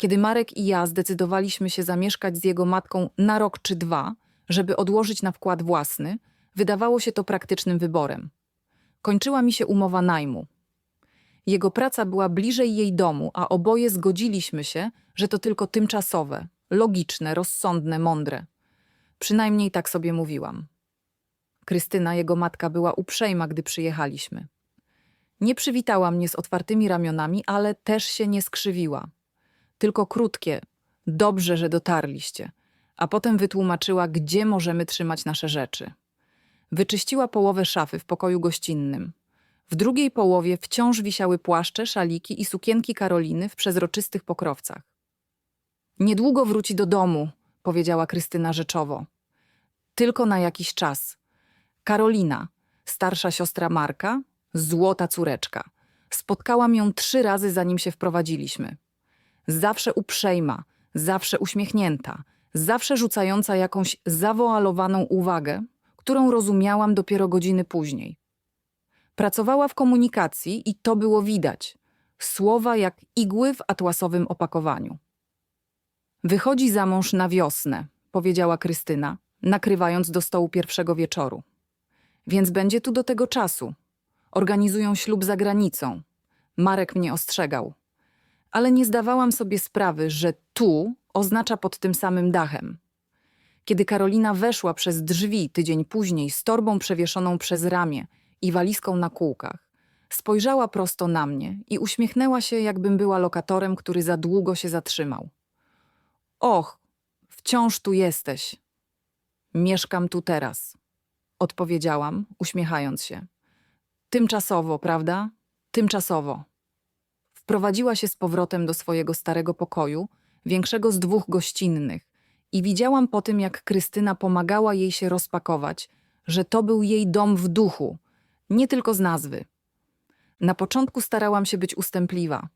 Kiedy Marek i ja zdecydowaliśmy się zamieszkać z jego matką na rok czy dwa, żeby odłożyć na wkład własny, wydawało się to praktycznym wyborem. Kończyła mi się umowa najmu. Jego praca była bliżej jej domu, a oboje zgodziliśmy się, że to tylko tymczasowe, logiczne, rozsądne, mądre. Przynajmniej tak sobie mówiłam. Krystyna, jego matka, była uprzejma, gdy przyjechaliśmy. Nie przywitała mnie z otwartymi ramionami, ale też się nie skrzywiła. Tylko krótkie, dobrze, że dotarliście, a potem wytłumaczyła, gdzie możemy trzymać nasze rzeczy. Wyczyściła połowę szafy w pokoju gościnnym. W drugiej połowie wciąż wisiały płaszcze, szaliki i sukienki Karoliny w przezroczystych pokrowcach. Niedługo wróci do domu, powiedziała Krystyna rzeczowo. Tylko na jakiś czas. Karolina, starsza siostra Marka, złota córeczka. Spotkałam ją trzy razy, zanim się wprowadziliśmy. Zawsze uprzejma, zawsze uśmiechnięta, zawsze rzucająca jakąś zawoalowaną uwagę, którą rozumiałam dopiero godziny później. Pracowała w komunikacji i to było widać. Słowa jak igły w atłasowym opakowaniu. Wychodzi za mąż na wiosnę, powiedziała Krystyna, nakrywając do stołu pierwszego wieczoru. Więc będzie tu do tego czasu. Organizują ślub za granicą. Marek mnie ostrzegał. Ale nie zdawałam sobie sprawy, że tu oznacza pod tym samym dachem. Kiedy Karolina weszła przez drzwi tydzień później z torbą przewieszoną przez ramię i walizką na kółkach, spojrzała prosto na mnie i uśmiechnęła się, jakbym była lokatorem, który za długo się zatrzymał. Och, wciąż tu jesteś. Mieszkam tu teraz, odpowiedziałam, uśmiechając się. Tymczasowo, prawda? Tymczasowo. Wprowadziła się z powrotem do swojego starego pokoju, większego z dwóch gościnnych, i widziałam po tym, jak Krystyna pomagała jej się rozpakować, że to był jej dom w duchu, nie tylko z nazwy. Na początku starałam się być ustępliwa.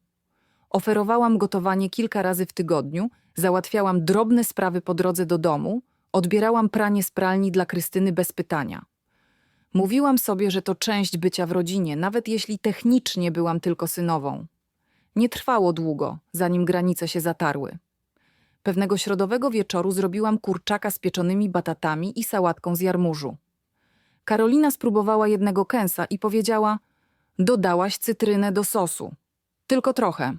Oferowałam gotowanie kilka razy w tygodniu, załatwiałam drobne sprawy po drodze do domu, odbierałam pranie z pralni dla Krystyny bez pytania. Mówiłam sobie, że to część bycia w rodzinie, nawet jeśli technicznie byłam tylko synową. Nie trwało długo, zanim granice się zatarły. Pewnego środowego wieczoru zrobiłam kurczaka z pieczonymi batatami i sałatką z jarmużu. Karolina spróbowała jednego kęsa i powiedziała: Dodałaś cytrynę do sosu. Tylko trochę.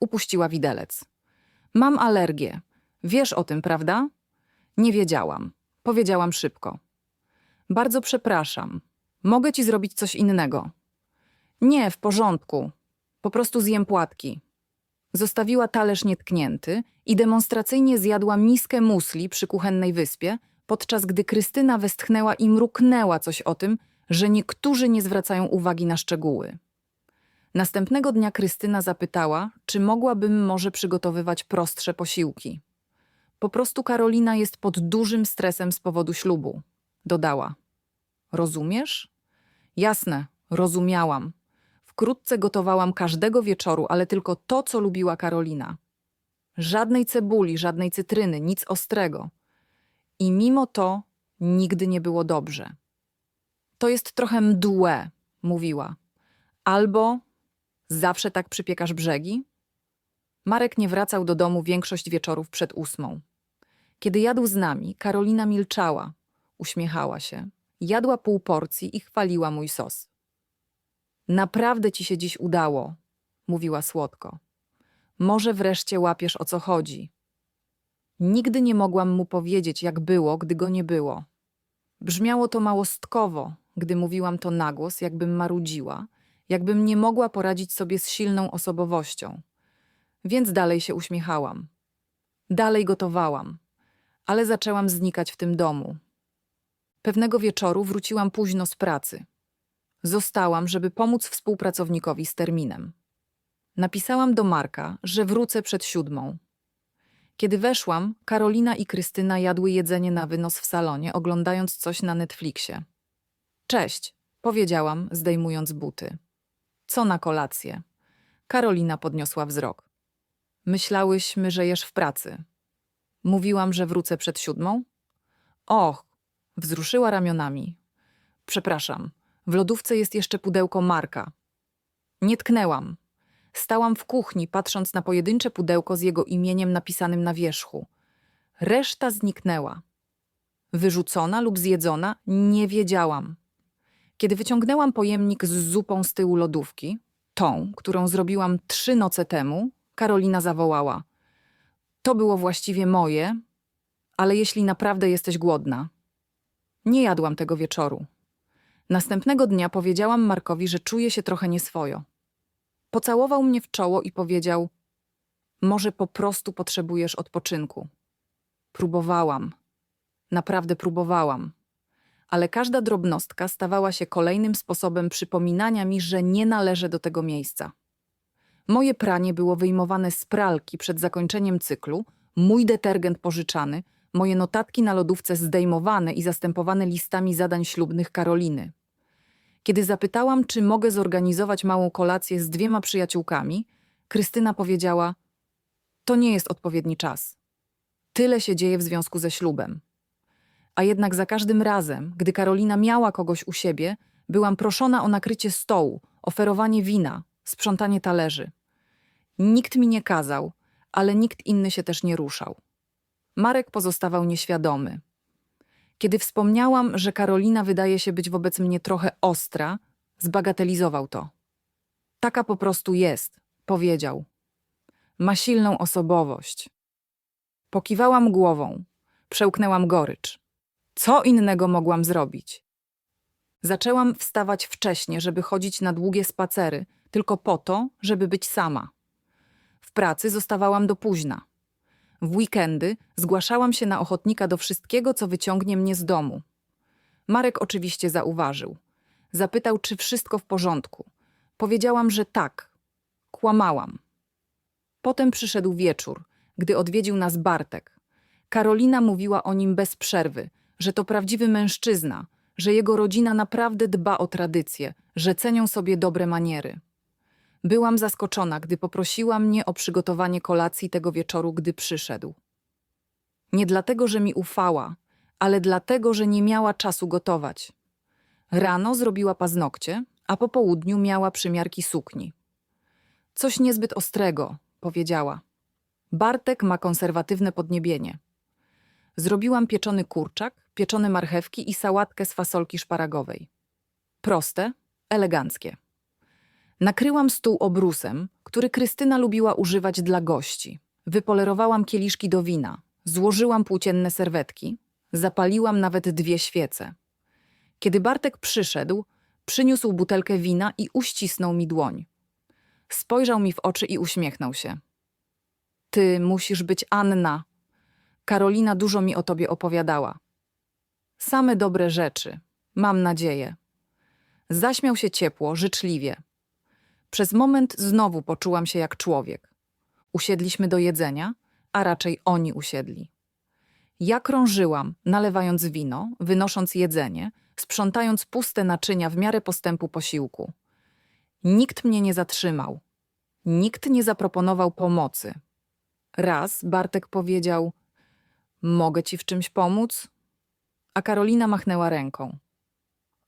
Upuściła widelec. Mam alergię. Wiesz o tym, prawda? Nie wiedziałam. Powiedziałam szybko. Bardzo przepraszam. Mogę ci zrobić coś innego. Nie, w porządku. Po prostu zjem płatki. Zostawiła talerz nietknięty i demonstracyjnie zjadła miskę musli przy kuchennej wyspie, podczas gdy Krystyna westchnęła i mruknęła coś o tym, że niektórzy nie zwracają uwagi na szczegóły. Następnego dnia Krystyna zapytała, czy mogłabym może przygotowywać prostsze posiłki. Po prostu Karolina jest pod dużym stresem z powodu ślubu, dodała. Rozumiesz? Jasne, rozumiałam. Wkrótce gotowałam każdego wieczoru, ale tylko to, co lubiła Karolina. Żadnej cebuli, żadnej cytryny, nic ostrego. I mimo to nigdy nie było dobrze. To jest trochę mdłe, mówiła. Albo zawsze tak przypiekasz brzegi? Marek nie wracał do domu większość wieczorów przed ósmą. Kiedy jadł z nami, Karolina milczała, uśmiechała się, jadła pół porcji i chwaliła mój sos. Naprawdę ci się dziś udało, mówiła słodko. Może wreszcie łapiesz o co chodzi. Nigdy nie mogłam mu powiedzieć, jak było, gdy go nie było. Brzmiało to małostkowo, gdy mówiłam to na głos, jakbym marudziła, jakbym nie mogła poradzić sobie z silną osobowością. Więc dalej się uśmiechałam. Dalej gotowałam, ale zaczęłam znikać w tym domu. Pewnego wieczoru wróciłam późno z pracy. Zostałam, żeby pomóc współpracownikowi z terminem. Napisałam do Marka, że wrócę przed siódmą. Kiedy weszłam, Karolina i Krystyna jadły jedzenie na wynos w salonie, oglądając coś na Netflixie. Cześć, powiedziałam, zdejmując buty. Co na kolację? Karolina podniosła wzrok. Myślałyśmy, że jesz w pracy. Mówiłam, że wrócę przed siódmą? Och, wzruszyła ramionami. Przepraszam, w lodówce jest jeszcze pudełko Marka. Nie tknęłam. Stałam w kuchni, patrząc na pojedyncze pudełko z jego imieniem napisanym na wierzchu. Reszta zniknęła. Wyrzucona lub zjedzona, nie wiedziałam. Kiedy wyciągnęłam pojemnik z zupą z tyłu lodówki, tą, którą zrobiłam trzy noce temu, Karolina zawołała. To było właściwie moje, ale jeśli naprawdę jesteś głodna. Nie jadłam tego wieczoru. Następnego dnia powiedziałam Markowi, że czuję się trochę nieswojo. Pocałował mnie w czoło i powiedział: Może po prostu potrzebujesz odpoczynku. Próbowałam. Naprawdę próbowałam. Ale każda drobnostka stawała się kolejnym sposobem przypominania mi, że nie należę do tego miejsca. Moje pranie było wyjmowane z pralki przed zakończeniem cyklu, mój detergent pożyczany, moje notatki na lodówce zdejmowane i zastępowane listami zadań ślubnych Karoliny. Kiedy zapytałam, czy mogę zorganizować małą kolację z dwiema przyjaciółkami, Krystyna powiedziała: To nie jest odpowiedni czas. Tyle się dzieje w związku ze ślubem. A jednak za każdym razem, gdy Karolina miała kogoś u siebie, byłam proszona o nakrycie stołu, oferowanie wina, sprzątanie talerzy. Nikt mi nie kazał, ale nikt inny się też nie ruszał. Marek pozostawał nieświadomy. Kiedy wspomniałam, że Karolina wydaje się być wobec mnie trochę ostra, zbagatelizował to. Taka po prostu jest, powiedział. Ma silną osobowość. Pokiwałam głową, przełknęłam gorycz. Co innego mogłam zrobić? Zaczęłam wstawać wcześnie, żeby chodzić na długie spacery, tylko po to, żeby być sama. W pracy zostawałam do późna. W weekendy zgłaszałam się na ochotnika do wszystkiego, co wyciągnie mnie z domu. Marek oczywiście zauważył. Zapytał, czy wszystko w porządku. Powiedziałam, że tak. Kłamałam. Potem przyszedł wieczór, gdy odwiedził nas Bartek. Karolina mówiła o nim bez przerwy, że to prawdziwy mężczyzna, że jego rodzina naprawdę dba o tradycje, że cenią sobie dobre maniery. Byłam zaskoczona, gdy poprosiła mnie o przygotowanie kolacji tego wieczoru, gdy przyszedł. Nie dlatego, że mi ufała, ale dlatego, że nie miała czasu gotować. Rano zrobiła paznokcie, a po południu miała przymiarki sukni. Coś niezbyt ostrego, powiedziała. Bartek ma konserwatywne podniebienie. Zrobiłam pieczony kurczak, pieczone marchewki i sałatkę z fasolki szparagowej. Proste, eleganckie. Nakryłam stół obrusem, który Krystyna lubiła używać dla gości. Wypolerowałam kieliszki do wina, złożyłam płócienne serwetki, zapaliłam nawet dwie świece. Kiedy Bartek przyszedł, przyniósł butelkę wina i uścisnął mi dłoń. Spojrzał mi w oczy i uśmiechnął się. Ty musisz być Anna. Karolina dużo mi o tobie opowiadała. Same dobre rzeczy, mam nadzieję. Zaśmiał się ciepło, życzliwie. Przez moment znowu poczułam się jak człowiek. Usiedliśmy do jedzenia, a raczej oni usiedli. Ja krążyłam, nalewając wino, wynosząc jedzenie, sprzątając puste naczynia w miarę postępu posiłku. Nikt mnie nie zatrzymał. Nikt nie zaproponował pomocy. Raz Bartek powiedział: Mogę ci w czymś pomóc? A Karolina machnęła ręką.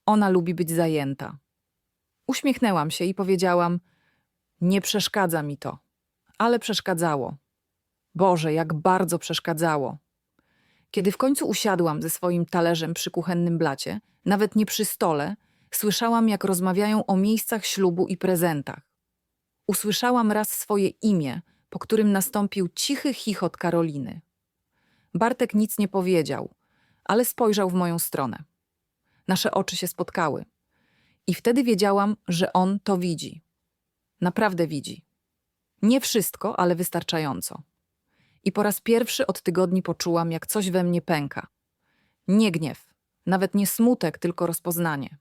Ona lubi być zajęta. Uśmiechnęłam się i powiedziałam: Nie przeszkadza mi to, ale przeszkadzało. Boże, jak bardzo przeszkadzało. Kiedy w końcu usiadłam ze swoim talerzem przy kuchennym blacie, nawet nie przy stole, słyszałam, jak rozmawiają o miejscach ślubu i prezentach. Usłyszałam raz swoje imię, po którym nastąpił cichy chichot Karoliny. Bartek nic nie powiedział, ale spojrzał w moją stronę. Nasze oczy się spotkały. I wtedy wiedziałam, że on to widzi. Naprawdę widzi. Nie wszystko, ale wystarczająco. I po raz pierwszy od tygodni poczułam, jak coś we mnie pęka. Nie gniew, nawet nie smutek, tylko rozpoznanie.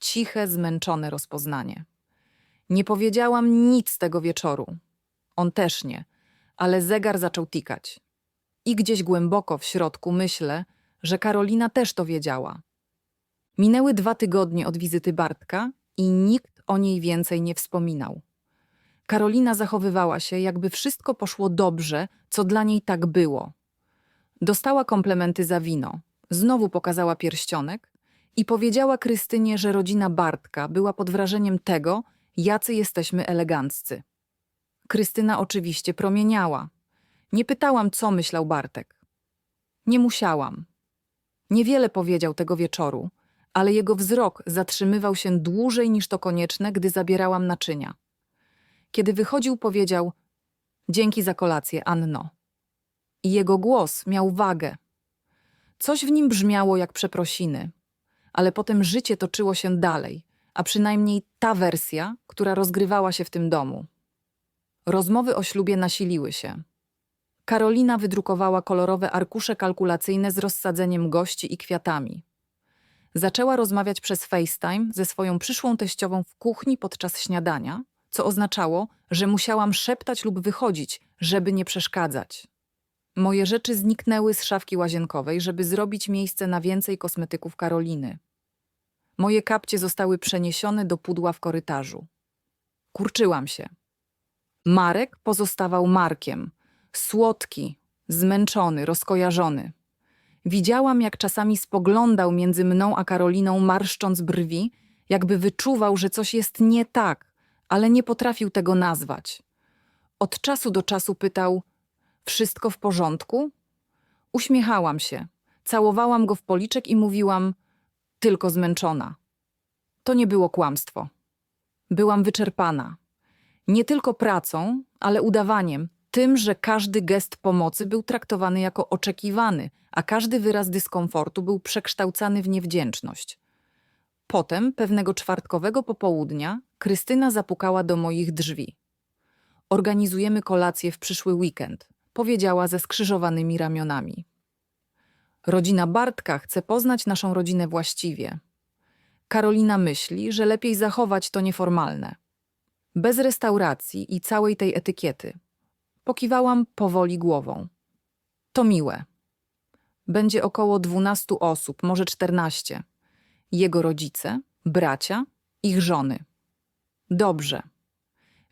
Ciche, zmęczone rozpoznanie. Nie powiedziałam nic tego wieczoru. On też nie, ale zegar zaczął tikać. I gdzieś głęboko w środku myślę, że Karolina też to wiedziała. Minęły dwa tygodnie od wizyty Bartka i nikt o niej więcej nie wspominał. Karolina zachowywała się, jakby wszystko poszło dobrze, co dla niej tak było. Dostała komplementy za wino, znowu pokazała pierścionek i powiedziała Krystynie, że rodzina Bartka była pod wrażeniem tego, jacy jesteśmy eleganccy. Krystyna oczywiście promieniała. Nie pytałam, co myślał Bartek. Nie musiałam. Niewiele powiedział tego wieczoru, ale jego wzrok zatrzymywał się dłużej niż to konieczne, gdy zabierałam naczynia. Kiedy wychodził, powiedział: Dzięki za kolację, Anno. I jego głos miał wagę. Coś w nim brzmiało jak przeprosiny, ale potem życie toczyło się dalej, a przynajmniej ta wersja, która rozgrywała się w tym domu. Rozmowy o ślubie nasiliły się. Karolina wydrukowała kolorowe arkusze kalkulacyjne z rozsadzeniem gości i kwiatami. Zaczęła rozmawiać przez FaceTime ze swoją przyszłą teściową w kuchni podczas śniadania, co oznaczało, że musiałam szeptać lub wychodzić, żeby nie przeszkadzać. Moje rzeczy zniknęły z szafki łazienkowej, żeby zrobić miejsce na więcej kosmetyków Karoliny. Moje kapcie zostały przeniesione do pudła w korytarzu. Kurczyłam się. Marek pozostawał Markiem. Słodki, zmęczony, rozkojarzony. Widziałam, jak czasami spoglądał między mną a Karoliną, marszcząc brwi, jakby wyczuwał, że coś jest nie tak, ale nie potrafił tego nazwać. Od czasu do czasu pytał: Wszystko w porządku? Uśmiechałam się, całowałam go w policzek i mówiłam: Tylko zmęczona. To nie było kłamstwo. Byłam wyczerpana. Nie tylko pracą, ale udawaniem, tym, że każdy gest pomocy był traktowany jako oczekiwany, a każdy wyraz dyskomfortu był przekształcany w niewdzięczność. Potem, pewnego czwartkowego popołudnia, Krystyna zapukała do moich drzwi. Organizujemy kolację w przyszły weekend, powiedziała ze skrzyżowanymi ramionami. Rodzina Bartka chce poznać naszą rodzinę właściwie. Karolina myśli, że lepiej zachować to nieformalne. Bez restauracji i całej tej etykiety. Pokiwałam powoli głową. To miłe. Będzie około dwunastu osób, może czternaście. Jego rodzice, bracia, ich żony. Dobrze.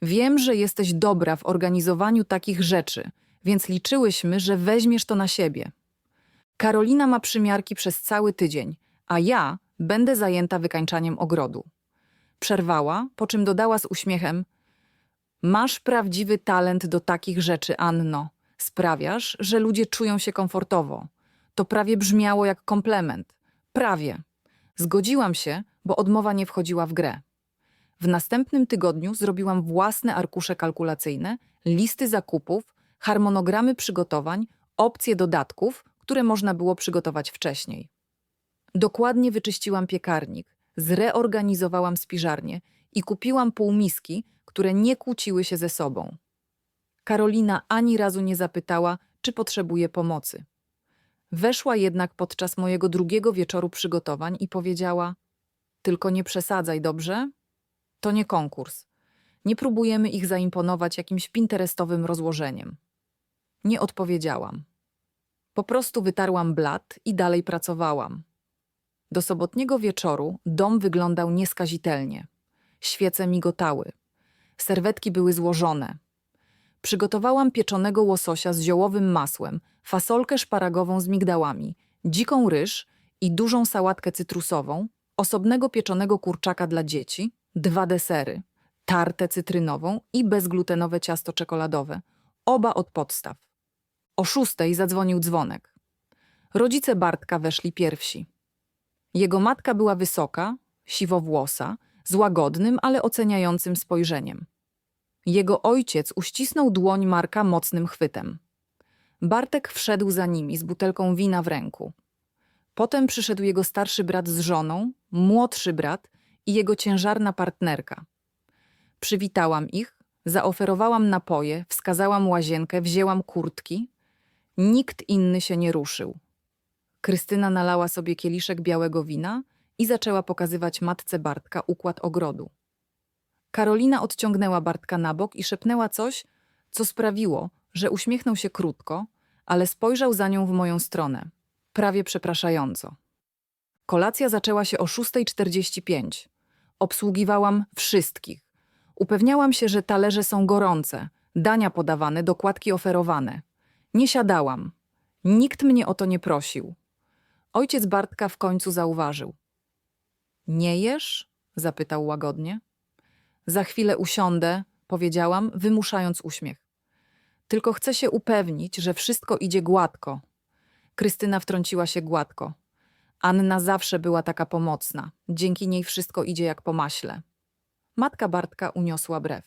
Wiem, że jesteś dobra w organizowaniu takich rzeczy, więc liczyłyśmy, że weźmiesz to na siebie. Karolina ma przymiarki przez cały tydzień, a ja będę zajęta wykańczaniem ogrodu. Przerwała, po czym dodała z uśmiechem: Masz prawdziwy talent do takich rzeczy, Anno. Sprawiasz, że ludzie czują się komfortowo. To prawie brzmiało jak komplement. Prawie. Zgodziłam się, bo odmowa nie wchodziła w grę. W następnym tygodniu zrobiłam własne arkusze kalkulacyjne, listy zakupów, harmonogramy przygotowań, opcje dodatków, które można było przygotować wcześniej. Dokładnie wyczyściłam piekarnik, zreorganizowałam spiżarnię i kupiłam półmiski, które nie kłóciły się ze sobą. Karolina ani razu nie zapytała, czy potrzebuje pomocy. Weszła jednak podczas mojego drugiego wieczoru przygotowań i powiedziała: Tylko nie przesadzaj, dobrze? To nie konkurs. Nie próbujemy ich zaimponować jakimś pinterestowym rozłożeniem. Nie odpowiedziałam. Po prostu wytarłam blat i dalej pracowałam. Do sobotniego wieczoru dom wyglądał nieskazitelnie. Świece migotały. Serwetki były złożone. Przygotowałam pieczonego łososia z ziołowym masłem, fasolkę szparagową z migdałami, dziką ryż i dużą sałatkę cytrusową, osobnego pieczonego kurczaka dla dzieci, dwa desery, tartę cytrynową i bezglutenowe ciasto czekoladowe, oba od podstaw. O szóstej zadzwonił dzwonek. Rodzice Bartka weszli pierwsi. Jego matka była wysoka, siwowłosa, z łagodnym, ale oceniającym spojrzeniem. Jego ojciec uścisnął dłoń Marka mocnym chwytem. Bartek wszedł za nimi z butelką wina w ręku. Potem przyszedł jego starszy brat z żoną, młodszy brat i jego ciężarna partnerka. Przywitałam ich, zaoferowałam napoje, wskazałam łazienkę, wzięłam kurtki. Nikt inny się nie ruszył. Krystyna nalała sobie kieliszek białego wina i zaczęła pokazywać matce Bartka układ ogrodu. Karolina odciągnęła Bartka na bok i szepnęła coś, co sprawiło, że uśmiechnął się krótko, ale spojrzał za nią w moją stronę, prawie przepraszająco. Kolacja zaczęła się o 6.45. Obsługiwałam wszystkich. Upewniałam się, że talerze są gorące, dania podawane, dokładki oferowane. Nie siadałam. Nikt mnie o to nie prosił. Ojciec Bartka w końcu zauważył. Nie jesz? zapytał łagodnie. Za chwilę usiądę, powiedziałam, wymuszając uśmiech. Tylko chcę się upewnić, że wszystko idzie gładko. Krystyna wtrąciła się gładko. Anna zawsze była taka pomocna. Dzięki niej wszystko idzie jak po maśle. Matka Bartka uniosła brew.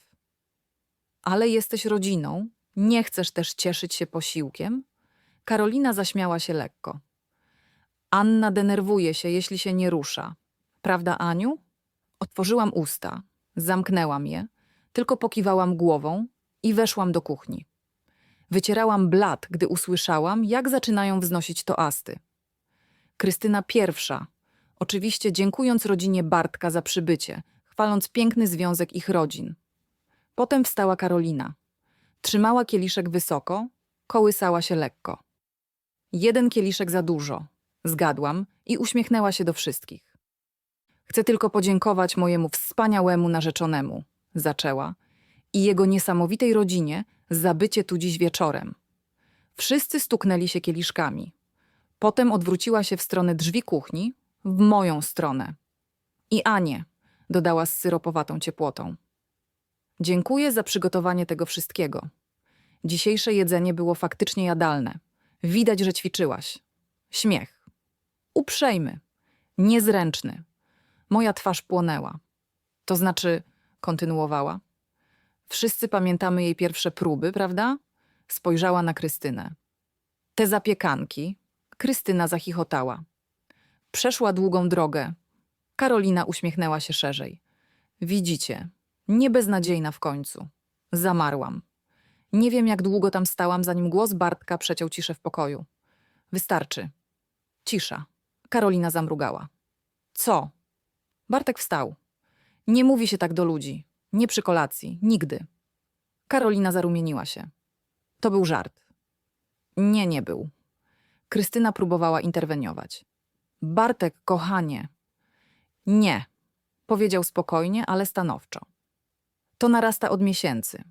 Ale jesteś rodziną, nie chcesz też cieszyć się posiłkiem? Karolina zaśmiała się lekko. Anna denerwuje się, jeśli się nie rusza. Prawda, Aniu? Otworzyłam usta, zamknęłam je, tylko pokiwałam głową i weszłam do kuchni. Wycierałam blat, gdy usłyszałam, jak zaczynają wznosić toasty. Krystyna pierwsza, oczywiście dziękując rodzinie Bartka za przybycie, chwaląc piękny związek ich rodzin. Potem wstała Karolina. Trzymała kieliszek wysoko, kołysała się lekko. Jeden kieliszek za dużo, zgadłam i uśmiechnęła się do wszystkich. Chcę tylko podziękować mojemu wspaniałemu narzeczonemu, zaczęła, i jego niesamowitej rodzinie za bycie tu dziś wieczorem. Wszyscy stuknęli się kieliszkami. Potem odwróciła się w stronę drzwi kuchni, w moją stronę. I Anię, dodała z syropowatą ciepłotą. Dziękuję za przygotowanie tego wszystkiego. Dzisiejsze jedzenie było faktycznie jadalne. Widać, że ćwiczyłaś. Śmiech. Uprzejmy. Niezręczny. Moja twarz płonęła. To znaczy, kontynuowała. Wszyscy pamiętamy jej pierwsze próby, prawda? Spojrzała na Krystynę. Te zapiekanki. Krystyna zachichotała. Przeszła długą drogę. Karolina uśmiechnęła się szerzej. Widzicie, nie beznadziejna w końcu. Zamarłam. Nie wiem, jak długo tam stałam, zanim głos Bartka przeciął ciszę w pokoju. Wystarczy. Cisza. Karolina zamrugała. Co? Bartek wstał. Nie mówi się tak do ludzi. Nie przy kolacji. Nigdy. Karolina zarumieniła się. To był żart. Nie, nie był. Krystyna próbowała interweniować. Bartek, kochanie. Nie, powiedział spokojnie, ale stanowczo. To narasta od miesięcy.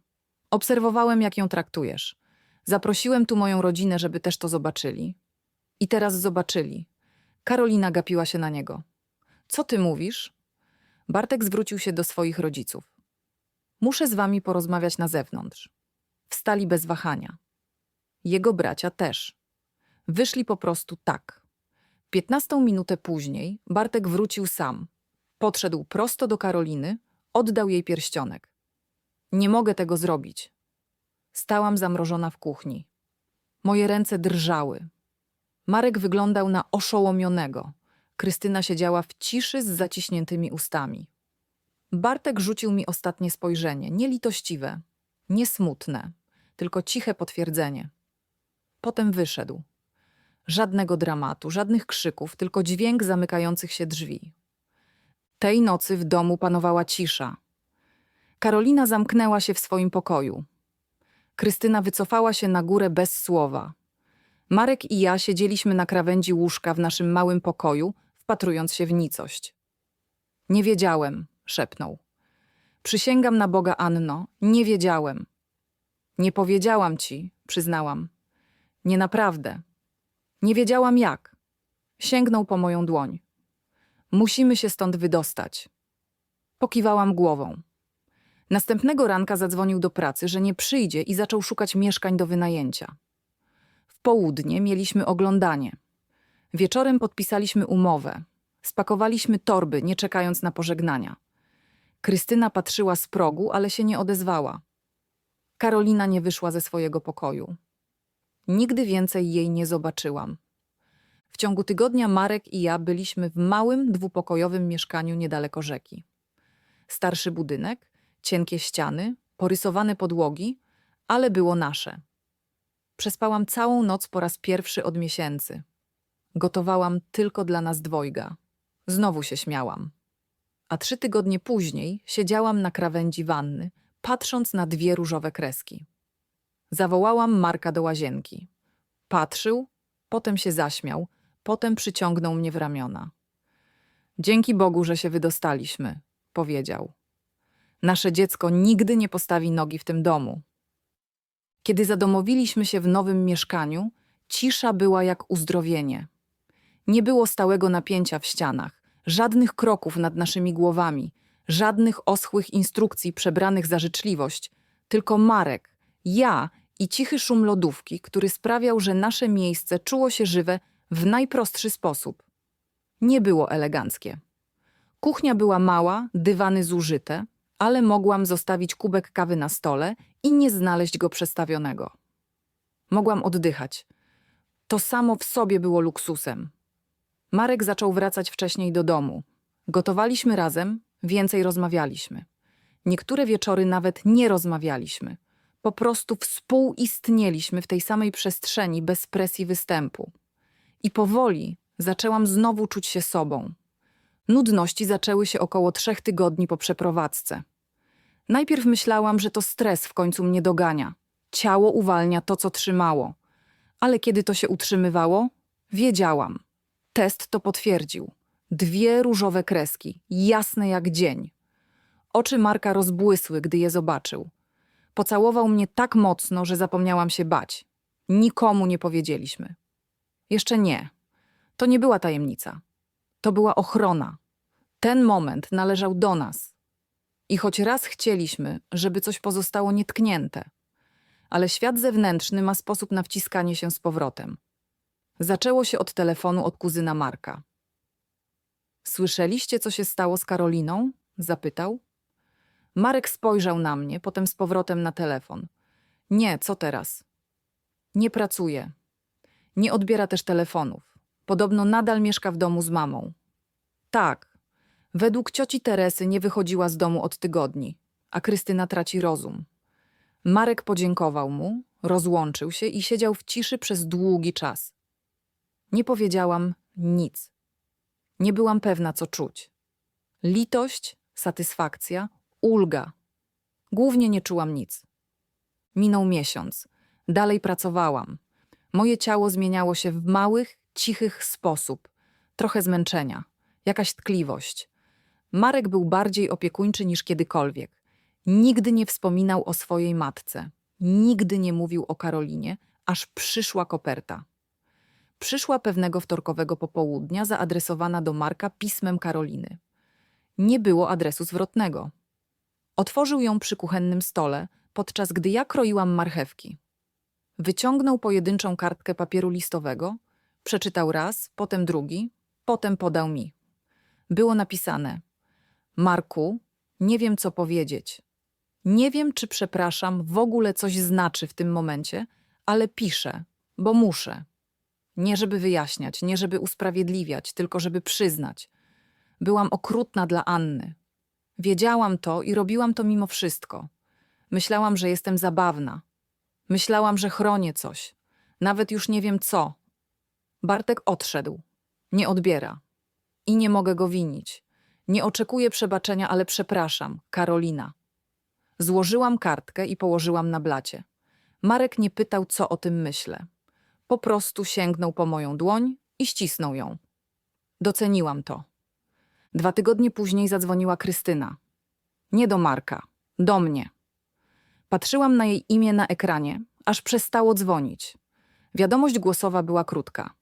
Obserwowałem, jak ją traktujesz. Zaprosiłem tu moją rodzinę, żeby też to zobaczyli. I teraz zobaczyli. Karolina gapiła się na niego. Co ty mówisz? Bartek zwrócił się do swoich rodziców. Muszę z wami porozmawiać na zewnątrz. Wstali bez wahania. Jego bracia też. Wyszli po prostu tak. Piętnastą minutę później Bartek wrócił sam. Podszedł prosto do Karoliny, oddał jej pierścionek. Nie mogę tego zrobić. Stałam zamrożona w kuchni. Moje ręce drżały. Marek wyglądał na oszołomionego. Krystyna siedziała w ciszy z zaciśniętymi ustami. Bartek rzucił mi ostatnie spojrzenie, nielitościwe, nie smutne, tylko ciche potwierdzenie. Potem wyszedł. Żadnego dramatu, żadnych krzyków, tylko dźwięk zamykających się drzwi. Tej nocy w domu panowała cisza. Karolina zamknęła się w swoim pokoju. Krystyna wycofała się na górę bez słowa. Marek i ja siedzieliśmy na krawędzi łóżka w naszym małym pokoju, wpatrując się w nicość. Nie wiedziałem, szepnął. Przysięgam na Boga, Anno, nie wiedziałem. Nie powiedziałam ci, przyznałam. Nie naprawdę. Nie wiedziałam jak. Sięgnął po moją dłoń. Musimy się stąd wydostać. Pokiwałam głową. Następnego ranka zadzwonił do pracy, że nie przyjdzie i zaczął szukać mieszkań do wynajęcia. W południe mieliśmy oglądanie. Wieczorem podpisaliśmy umowę. Spakowaliśmy torby, nie czekając na pożegnania. Krystyna patrzyła z progu, ale się nie odezwała. Karolina nie wyszła ze swojego pokoju. Nigdy więcej jej nie zobaczyłam. W ciągu tygodnia Marek i ja byliśmy w małym, dwupokojowym mieszkaniu niedaleko rzeki. Starszy budynek, cienkie ściany, porysowane podłogi, ale było nasze. Przespałam całą noc po raz pierwszy od miesięcy. Gotowałam tylko dla nas dwojga. Znowu się śmiałam. A trzy tygodnie później siedziałam na krawędzi wanny, patrząc na dwie różowe kreski. Zawołałam Marka do łazienki. Patrzył, potem się zaśmiał, potem przyciągnął mnie w ramiona. Dzięki Bogu, że się wydostaliśmy, powiedział. Nasze dziecko nigdy nie postawi nogi w tym domu. Kiedy zadomowiliśmy się w nowym mieszkaniu, cisza była jak uzdrowienie. Nie było stałego napięcia w ścianach, żadnych kroków nad naszymi głowami, Żadnych oschłych instrukcji przebranych za życzliwość, tylko Marek, ja i cichy szum lodówki, który sprawiał, że nasze miejsce czuło się żywe w najprostszy sposób. Nie było eleganckie. Kuchnia była mała, dywany zużyte, ale mogłam zostawić kubek kawy na stole i nie znaleźć go przestawionego. Mogłam oddychać. To samo w sobie było luksusem. Marek zaczął wracać wcześniej do domu. Gotowaliśmy razem, więcej rozmawialiśmy. Niektóre wieczory nawet nie rozmawialiśmy. Po prostu współistnieliśmy w tej samej przestrzeni bez presji występu. I powoli zaczęłam znowu czuć się sobą. Nudności zaczęły się około trzech tygodni po przeprowadzce. Najpierw myślałam, że to stres w końcu mnie dogania. Ciało uwalnia to, co trzymało. Ale kiedy to się utrzymywało, wiedziałam. Test to potwierdził. Dwie różowe kreski, jasne jak dzień. Oczy Marka rozbłysły, gdy je zobaczył. Pocałował mnie tak mocno, że zapomniałam się bać. Nikomu nie powiedzieliśmy. Jeszcze nie. To nie była tajemnica. To była ochrona. Ten moment należał do nas. I choć raz chcieliśmy, żeby coś pozostało nietknięte, ale świat zewnętrzny ma sposób na wciskanie się z powrotem. Zaczęło się od telefonu od kuzyna Marka. Słyszeliście, co się stało z Karoliną? zapytał. Marek spojrzał na mnie, potem z powrotem na telefon. Nie, co teraz? Nie pracuje. Nie odbiera też telefonów. Podobno nadal mieszka w domu z mamą. Tak. Według cioci Teresy nie wychodziła z domu od tygodni, a Krystyna traci rozum. Marek podziękował mu, rozłączył się i siedział w ciszy przez długi czas. Nie powiedziałam nic. Nie byłam pewna, co czuć. Litość, satysfakcja, ulga. Głównie nie czułam nic. Minął miesiąc. Dalej pracowałam. Moje ciało zmieniało się w małych, cichych sposób. Trochę zmęczenia, jakaś tkliwość. Marek był bardziej opiekuńczy niż kiedykolwiek. Nigdy nie wspominał o swojej matce. Nigdy nie mówił o Karolinie, aż przyszła koperta. Przyszła pewnego wtorkowego popołudnia zaadresowana do Marka pismem Karoliny. Nie było adresu zwrotnego. Otworzył ją przy kuchennym stole, podczas gdy ja kroiłam marchewki. Wyciągnął pojedynczą kartkę papieru listowego, przeczytał raz, potem drugi, potem podał mi. Było napisane: Marku, nie wiem co powiedzieć. Nie wiem, czy przepraszam w ogóle coś znaczy w tym momencie, ale piszę, bo muszę. Nie żeby wyjaśniać, nie żeby usprawiedliwiać, tylko żeby przyznać. Byłam okrutna dla Anny. Wiedziałam to i robiłam to mimo wszystko. Myślałam, że jestem zabawna. Myślałam, że chronię coś. Nawet już nie wiem co. Bartek odszedł. Nie odbiera. I nie mogę go winić. Nie oczekuję przebaczenia, ale przepraszam, Karolina. Złożyłam kartkę i położyłam na blacie. Marek nie pytał, co o tym myślę. Po prostu sięgnął po moją dłoń i ścisnął ją. Doceniłam to. Dwa tygodnie później zadzwoniła Krystyna. Nie do Marka, do mnie. Patrzyłam na jej imię na ekranie, aż przestało dzwonić. Wiadomość głosowa była krótka.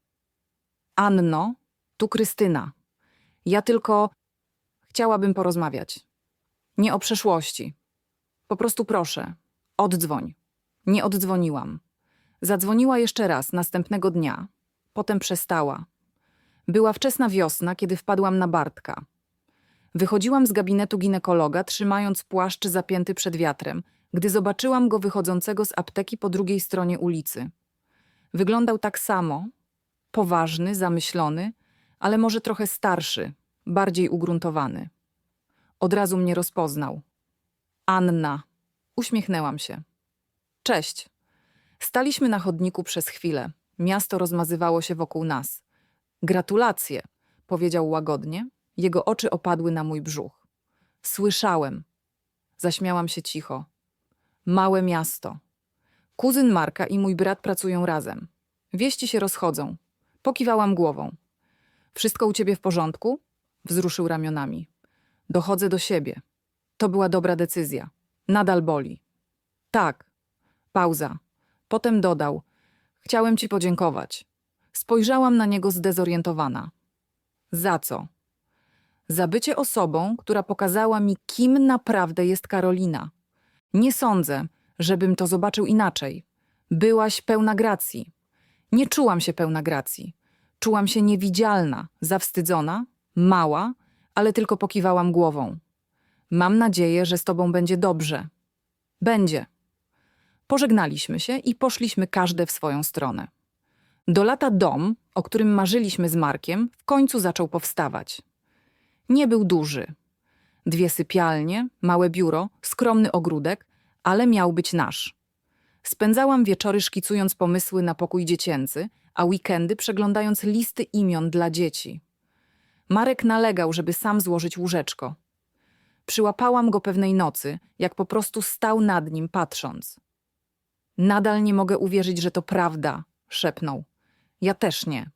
Anno, tu Krystyna. Ja tylko chciałabym porozmawiać. Nie o przeszłości. Po prostu proszę, oddzwoń. Nie oddzwoniłam. Zadzwoniła jeszcze raz następnego dnia, potem przestała. Była wczesna wiosna, kiedy wpadłam na Bartka. Wychodziłam z gabinetu ginekologa, trzymając płaszcz zapięty przed wiatrem, gdy zobaczyłam go wychodzącego z apteki po drugiej stronie ulicy. Wyglądał tak samo, poważny, zamyślony, ale może trochę starszy, bardziej ugruntowany. Od razu mnie rozpoznał. Anna. Uśmiechnęłam się. Cześć. Staliśmy na chodniku przez chwilę. Miasto rozmazywało się wokół nas. Gratulacje, powiedział łagodnie. Jego oczy opadły na mój brzuch. Słyszałem. Zaśmiałam się cicho. Małe miasto. Kuzyn Marka i mój brat pracują razem. Wieści się rozchodzą. Pokiwałam głową. Wszystko u ciebie w porządku? Wzruszył ramionami. Dochodzę do siebie. To była dobra decyzja. Nadal boli. Tak. Pauza. Potem dodał: Chciałem ci podziękować. Spojrzałam na niego zdezorientowana. Za co? Za bycie osobą, która pokazała mi, kim naprawdę jest Karolina. Nie sądzę, żebym to zobaczył inaczej. Byłaś pełna gracji. Nie czułam się pełna gracji. Czułam się niewidzialna, zawstydzona, mała, ale tylko pokiwałam głową. Mam nadzieję, że z tobą będzie dobrze. Będzie. Pożegnaliśmy się i poszliśmy każde w swoją stronę. Do lata dom, o którym marzyliśmy z Markiem, w końcu zaczął powstawać. Nie był duży. Dwie sypialnie, małe biuro, skromny ogródek, ale miał być nasz. Spędzałam wieczory szkicując pomysły na pokój dziecięcy, a weekendy przeglądając listy imion dla dzieci. Marek nalegał, żeby sam złożyć łóżeczko. Przyłapałam go pewnej nocy, jak po prostu stał nad nim, patrząc. Nadal nie mogę uwierzyć, że to prawda, szepnął. Ja też nie.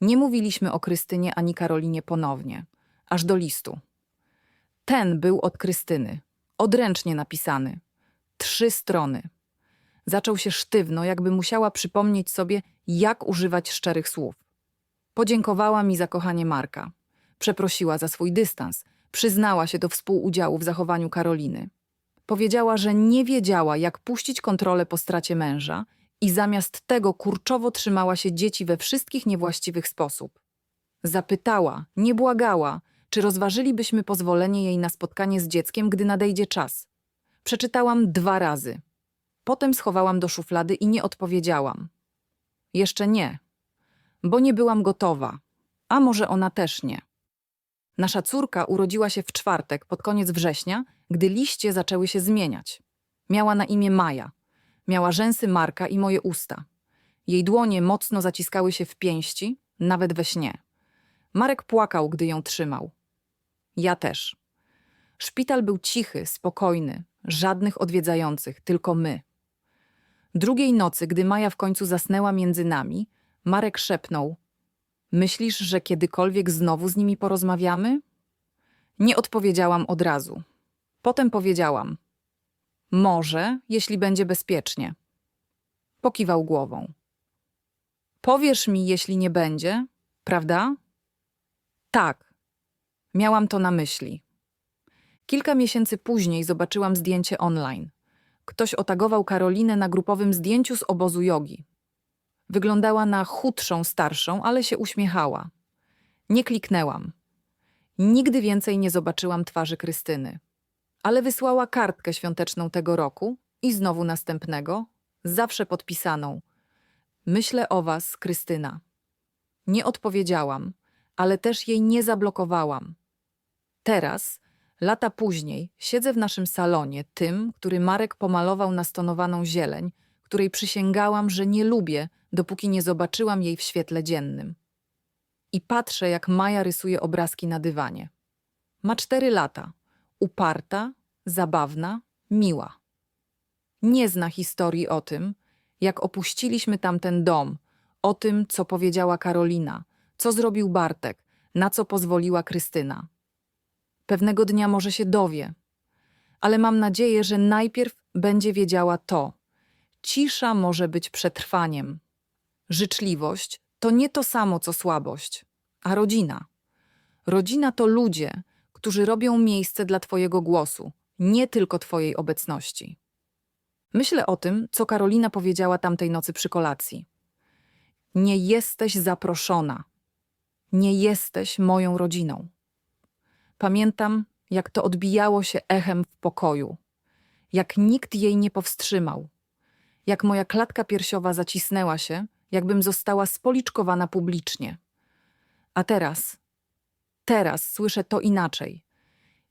Nie mówiliśmy o Krystynie ani Karolinie ponownie, aż do listu. Ten był od Krystyny, odręcznie napisany. Trzy strony. Zaczął się sztywno, jakby musiała przypomnieć sobie, jak używać szczerych słów. Podziękowała mi za kochanie Marka. Przeprosiła za swój dystans. Przyznała się do współudziału w zachowaniu Karoliny. Powiedziała, że nie wiedziała, jak puścić kontrolę po stracie męża i zamiast tego kurczowo trzymała się dzieci we wszystkich niewłaściwych sposób. Zapytała, nie błagała, czy rozważylibyśmy pozwolenie jej na spotkanie z dzieckiem, gdy nadejdzie czas. Przeczytałam dwa razy. Potem schowałam do szuflady i nie odpowiedziałam. Jeszcze nie, bo nie byłam gotowa, a może ona też nie. Nasza córka urodziła się w czwartek pod koniec września, gdy liście zaczęły się zmieniać. Miała na imię Maja. Miała rzęsy Marka i moje usta. Jej dłonie mocno zaciskały się w pięści, nawet we śnie. Marek płakał, gdy ją trzymał. Ja też. Szpital był cichy, spokojny, żadnych odwiedzających, tylko my. Drugiej nocy, gdy Maja w końcu zasnęła między nami, Marek szepnął: Myślisz, że kiedykolwiek znowu z nimi porozmawiamy? Nie odpowiedziałam od razu. Potem powiedziałam: Może, jeśli będzie bezpiecznie. Pokiwał głową. Powiesz mi, jeśli nie będzie, prawda? Tak. Miałam to na myśli. Kilka miesięcy później zobaczyłam zdjęcie online. Ktoś otagował Karolinę na grupowym zdjęciu z obozu jogi. Wyglądała na chudszą, starszą, ale się uśmiechała. Nie kliknęłam. Nigdy więcej nie zobaczyłam twarzy Krystyny. Ale wysłała kartkę świąteczną tego roku i znowu następnego, zawsze podpisaną. Myślę o was, Krystyna. Nie odpowiedziałam, ale też jej nie zablokowałam. Teraz, lata później, siedzę w naszym salonie, tym, który Marek pomalował na stonowaną zieleń, której przysięgałam, że nie lubię, dopóki nie zobaczyłam jej w świetle dziennym. I patrzę, jak Maja rysuje obrazki na dywanie. Ma cztery lata. Uparta, zabawna, miła. Nie zna historii o tym, jak opuściliśmy tamten dom, o tym, co powiedziała Karolina, co zrobił Bartek, na co pozwoliła Krystyna. Pewnego dnia może się dowie, ale mam nadzieję, że najpierw będzie wiedziała to. Cisza może być przetrwaniem. Życzliwość to nie to samo co słabość, a rodzina. Rodzina to ludzie, którzy robią miejsce dla Twojego głosu, nie tylko Twojej obecności. Myślę o tym, co Karolina powiedziała tamtej nocy przy kolacji. Nie jesteś zaproszona. Nie jesteś moją rodziną. Pamiętam, jak to odbijało się echem w pokoju, jak nikt jej nie powstrzymał, jak moja klatka piersiowa zacisnęła się, jakbym została spoliczkowana publicznie. A teraz, teraz słyszę to inaczej.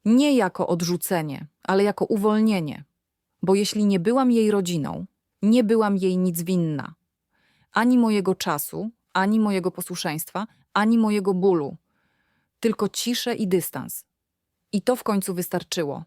Nie jako odrzucenie, ale jako uwolnienie, bo jeśli nie byłam jej rodziną, nie byłam jej nic winna. Ani mojego czasu, ani mojego posłuszeństwa, ani mojego bólu, tylko ciszę i dystans. I to w końcu wystarczyło.